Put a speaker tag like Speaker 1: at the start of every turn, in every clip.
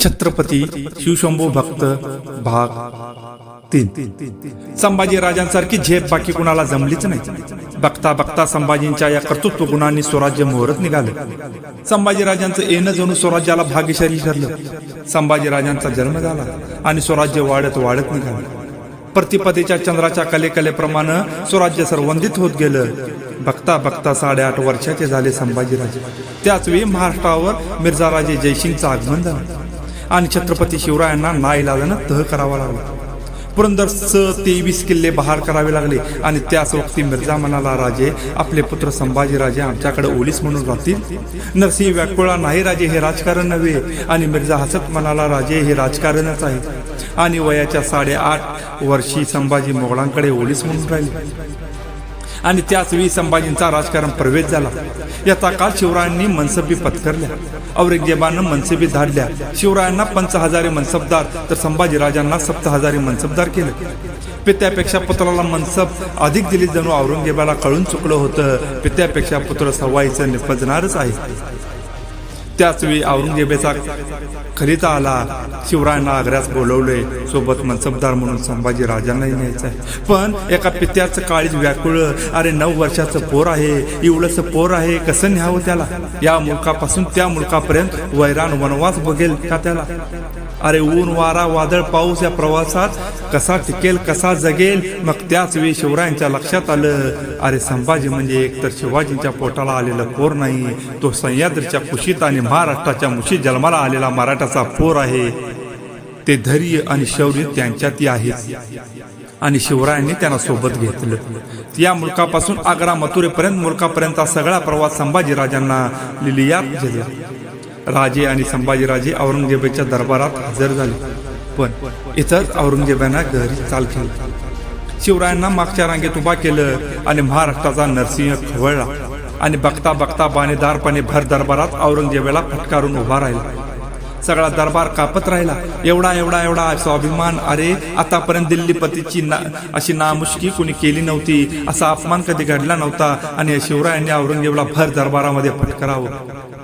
Speaker 1: छत्रपती शिवशंभू भक्त भाग तीन. संभाजी राजांसारखी झेप बाकी कुणाला जमलीच नाही. बघता बघता संभाजींच्या या कर्तृत्व गुणांनी स्वराज्य मोहरत निघालं. संभाजी राजांचं येणं जणू स्वराज्याला भाग्यशाली ठरलं. संभाजी राजांचा जन्म झाला आणि स्वराज्य वाढत वाढत निघालं. प्रतिपदेच्या चंद्राच्या कलेकलेप्रमाणे स्वराज्य सर्वंदित होत गेलं. बघता बघता साडेआठ वर्षाचे झाले संभाजीराजे. त्याचवेळी महाराष्ट्रावर मिर्झाराजे जयसिंगचं आगमन झालं. आणि छत्रपती शिवरायांना नाईलाजानं तह करावा लागला. पुरंदरचं तेवीस किल्ले बहार करावे लागले. आणि त्याच वक्ती मिर्झा म्हणाला राजे आपले पुत्र संभाजीराजे आमच्याकडे ओलीस म्हणून राहतील. नरसिंह व्याकुळा नाही राजे हे राजकारण नव्हे. आणि मिर्झा हसत म्हणाला राजे हे राजकारणच आहे. आणि वयाच्या साडेआठ वर्षी संभाजी मोगलांकडे ओलीस म्हणून राहिले. आणि त्याच वेळी संभाजींचा राजकारण प्रवेश झाला. याचा काळ शिवरायांनी मनसबी पत्करल्या. औरंगजेबानं मनसबी धाडल्या. शिवरायांना पंच हजारे मनसबदार तर संभाजीराजांना सप्त हजारे मनसबदार केले. पित्यापेक्षा पुत्राला मनसब अधिक दिली जणू औरंगजेबाला कळून चुकलं होतं. पित्यापेक्षा पुत्र सवाईचं निपजणारच आहे. त्याच वेळी औरंगजेबाचा खलिता आला. शिवरायांना आग्र्यास बोलवले. सोबत मनसबदार म्हणून संभाजी राजांनाही न्यायचं आहे. पण एका पित्याचं काळीज व्याकुळ. अरे नऊ वर्षाचं पोर आहे. एवढंचं पोर आहे. कसं न्यावं त्याला? या मुलकापासून त्या मुलकापर्यंत वैराण वनवास बघेल का त्याला? अरे ऊन वारा वादळ पाऊस या प्रवासात कसा टिकेल कसा जगेल? मग त्याच वेळी शिवरायांच्या लक्षात आलं. अरे संभाजी म्हणजे एकतर शिवाजींच्या पोटाला आलेलं पोर नाही. तो सह्याद्रीच्या कुशीत आणि महाराष्ट्राच्या मुशी जन्माला आलेला मराठाचा पोर आहे. ते धैर्य आणि शौर्य त्यांच्यातही आहे. आणि शिवरायांनी त्यांना सोबत घेतलं. या मुलकापासून आग्रा मथुरेपर्यंत मुलकापर्यंत सगळा प्रवास संभाजीराजांना लिलियात झेलला. राजे आणि संभाजीराजे औरंगजेबाच्या दरबारात हजर झाले. पण इथंच औरंगजेबांना घरी चाल केली शिवरायांना मागच्या रांगेत उभा केलं आणि महाराष्ट्राचा नरसिंह खवळला. आणि बघता बघता बाणेदारपणे भर दरबारात औरंगजेबाला फटकारून उभा राहिला. सगळा दरबार कापत राहिला. एवढा एवढा एवढा स्वाभिमान अरे आतापर्यंत दिल्लीपतीची ना अशी नामुष्की कुणी केली नव्हती. असा अपमान कधी घडला नव्हता. आणि शिवरायांनी औरंगजेबला भर दरबारामध्ये फटकारावं.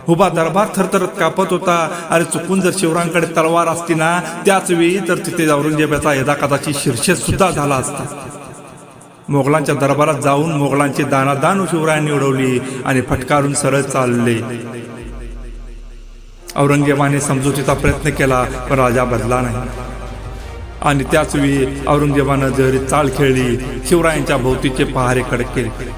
Speaker 1: हुबा दरबार थरथरत कापत होता. अरे चुकून जर शिवरायांकडे तलवार असती ना त्याच वेळी तर तिथे औरंगजेबाचा यदाकदाची शीर्षेस सुद्धा झाला असता. मोगलांच्या दरबारात जाऊन मोगलांची दानादान शिवरायांनी उडवली आणि फटकारून सरळ चालले. औरंगजेबाने समजुतीचा प्रयत्न केला पण राजा बदला नाही. आणि त्याच वेळी औरंगजेबानं जरी चाल खेळली शिवरायांच्या भोवतीचे पहारे कडक केले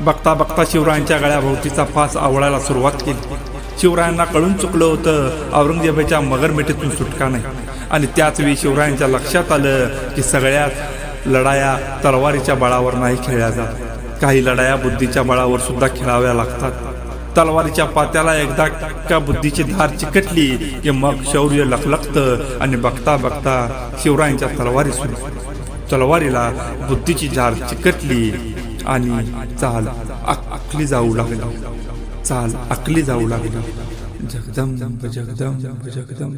Speaker 1: बघता बघता शिवरायांच्या गळ्याभोवतीचा फास आवळायला सुरुवात केली. शिवरायांना कळून चुकलं होतं औरंगजेबाच्या मगरमिठीतून सुटका नाही. आणि त्याच वेळी शिवरायांच्या लक्षात आलं की सगळ्यात लढाया तलवारीच्या बळावर नाही खेळल्या जात. काही लढाया बुद्धीच्या बळावर सुद्धा खेळाव्या लागतात. तलवारीच्या पात्याला एकदा का बुद्धीची धार चिकटली की मग शौर्य लखलखतं आणि बघता बघता शिवरायांच्या तलवारी सुरू. तलवारीला बुद्धीची धार चिकटली आणि चाल आखली जाऊ लागली. चाल आखली जाऊ लागली. जगदम जगदम जगदम